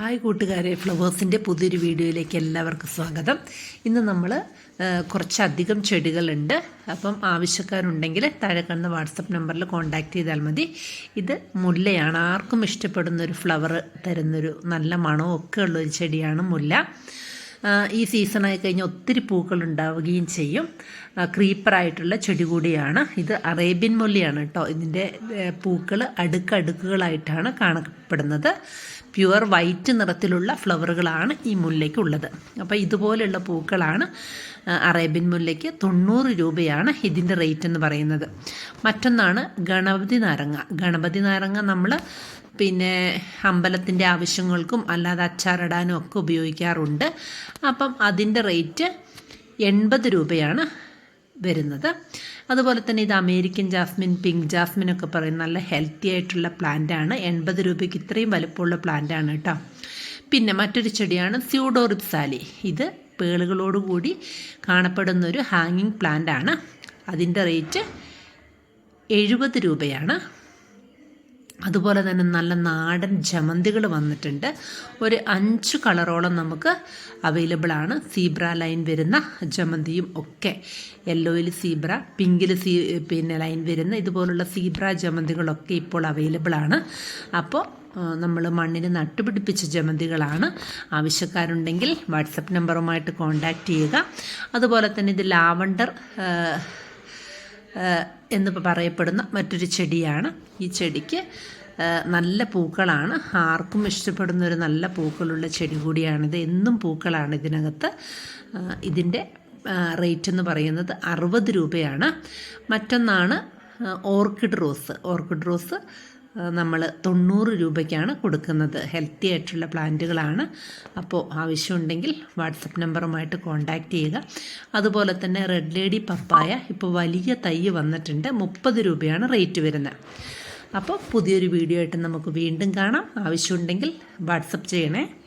Hi കൂട്ടുകാരെ ഫ്ലവേഴ്സിന്റെ പുതിയൊരു വീഡിയോയിലേക്ക് എല്ലാവർക്കും സ്വാഗതം. ഇന്ന് നമ്മൾ കുറച്ചധികം ചെടികളുണ്ട്. അപ്പം ആവശ്യക്കാരുണ്ടെങ്കിൽ താഴെ കാണുന്ന വാട്സപ്പ് നമ്പറിൽ കോൺടാക്റ്റ് ചെയ്താൽ മതി. ഇത് മുല്ലയാണ്. ആർക്കും ഇഷ്ടപ്പെടുന്ന ഒരു ഫ്ലവർ തരുന്നൊരു നല്ല മണവും ഒക്കെ ഉള്ള ചെടിയാണ് മുല്ല. ഈ സീസണായി കഴിഞ്ഞാൽ ഒത്തിരി പൂക്കൾ ഉണ്ടാവുകയും ചെയ്യും. ക്രീപ്പറായിട്ടുള്ള ചെടി കൂടിയാണ്. ഇത് അറേബ്യൻ മുല്ലയാണ് കേട്ടോ ഇതിന്റെ പൂക്കൾ അടുക്കടുക്കുകളായിട്ടാണ് കാണപ്പെടുന്നത്. പ്യുവർ വൈറ്റ് നിറത്തിലുള്ള ഫ്ലവറുകളാണ് ഈ മുല്ലയ്ക്കുള്ളത്. അപ്പോൾ ഇതുപോലെയുള്ള പൂക്കളാണ് അറേബ്യൻ മുല്ലയ്ക്ക് തൊണ്ണൂറ് രൂപയാണ് ഇതിന്റെ റേറ്റ് എന്ന് പറയുന്നത്. മറ്റൊന്നാണ് ഗണപതി നാരങ്ങ. ഗണപതി നാരങ്ങ നമ്മൾ പിന്നെ അമ്പലത്തിന്റെ ആവശ്യങ്ങൾക്കും അല്ലാതെ അച്ചാറിടാനും ഒക്കെ ഉപയോഗിക്കാറുണ്ട്. അപ്പം അതിന്റെ റേറ്റ് എൺപത് രൂപയാണ് വരുന്നത്. അതുപോലെ തന്നെ ഇത് അമേരിക്കൻ ജാസ്മിൻ പിങ്ക് ജാസ്മിൻ ഒക്കെ പറയും നല്ല ഹെൽത്തി ആയിട്ടുള്ള പ്ലാന്റ് ആണ്. എൺപത് രൂപയ്ക്ക് ഇത്രയും വലുപ്പമുള്ള പ്ലാന്റ് ആണ് കേട്ടോ. പിന്നെ മറ്റൊരു ചെടിയാണ് സ്യൂഡോറിപ്സാലി ഇത് പേളുകളോടുകൂടി കാണപ്പെടുന്ന ഒരു ഹാങ്ങിങ് പ്ലാന്റ് ആണ്. അതിന്റെ റേറ്റ് എഴുപത് രൂപയാണ്. അതുപോലെ തന്നെ നല്ല നാടൻ ജമന്തികൾ വന്നിട്ടുണ്ട്. ഒരു അഞ്ച് കളറോളം നമുക്ക് അവൈലബിൾ ആണ്. സീബ്ര ലൈൻ വരുന്ന ജമന്തിയും ഒക്കെ. യെല്ലോയിൽ സീബ്ര പിങ്കിൽ സീ പിന്നെ ലൈൻ വരുന്ന ഇതുപോലുള്ള സീബ്ര ജമന്തികളൊക്കെ ഇപ്പോൾ അവൈലബിൾ ആണ്. അപ്പോൾ നമ്മൾ മണ്ണിന് നട്ടുപിടിപ്പിച്ച ജമന്തികളാണ്. ആവശ്യക്കാരുണ്ടെങ്കിൽ വാട്സപ്പ് നമ്പറുമായിട്ട് കോൺടാക്റ്റ് ചെയ്യുക. അതുപോലെ തന്നെ ഇത് ലാവണ്ടർ എന്ന് പറയപ്പെടുന്ന മറ്റൊരു ചെടിയാണ്. ഈ ചെടിക്ക് നല്ല പൂക്കളാണ്. ആർക്കും ഇഷ്ടപ്പെടുന്ന ഒരു നല്ല പൂക്കളുള്ള ചെടി കൂടിയാണിത്. എന്നും പൂക്കളാണ് ഇതിനകത്ത്. ഇതിന്റെ റേറ്റ് എന്ന് പറയുന്നത് അറുപത് രൂപയാണ്. മറ്റൊന്നാണ് ഓർക്കിഡ് റോസ്. ഓർക്കിഡ് റോസ് നമ്മൾ തൊണ്ണൂറ് രൂപയ്ക്കാണ് കൊടുക്കുന്നത്. ഹെൽത്തി ആയിട്ടുള്ള പ്ലാന്റുകളാണ്. അപ്പോൾ ആവശ്യമുണ്ടെങ്കിൽ വാട്സപ്പ് നമ്പറുമായിട്ട് കോൺടാക്റ്റ് ചെയ്യുക. അതുപോലെ തന്നെ റെഡ് ലേഡി പപ്പായ ഇപ്പോൾ വലിയ തൈ വന്നിട്ടുണ്ട്. മുപ്പത് രൂപയാണ് റേറ്റ് വരുന്നത്. അപ്പോൾ പുതിയൊരു വീഡിയോ ആയിട്ട് നമുക്ക് വീണ്ടും കാണാം. ആവശ്യമുണ്ടെങ്കിൽ വാട്സപ്പ് ചെയ്യണേ.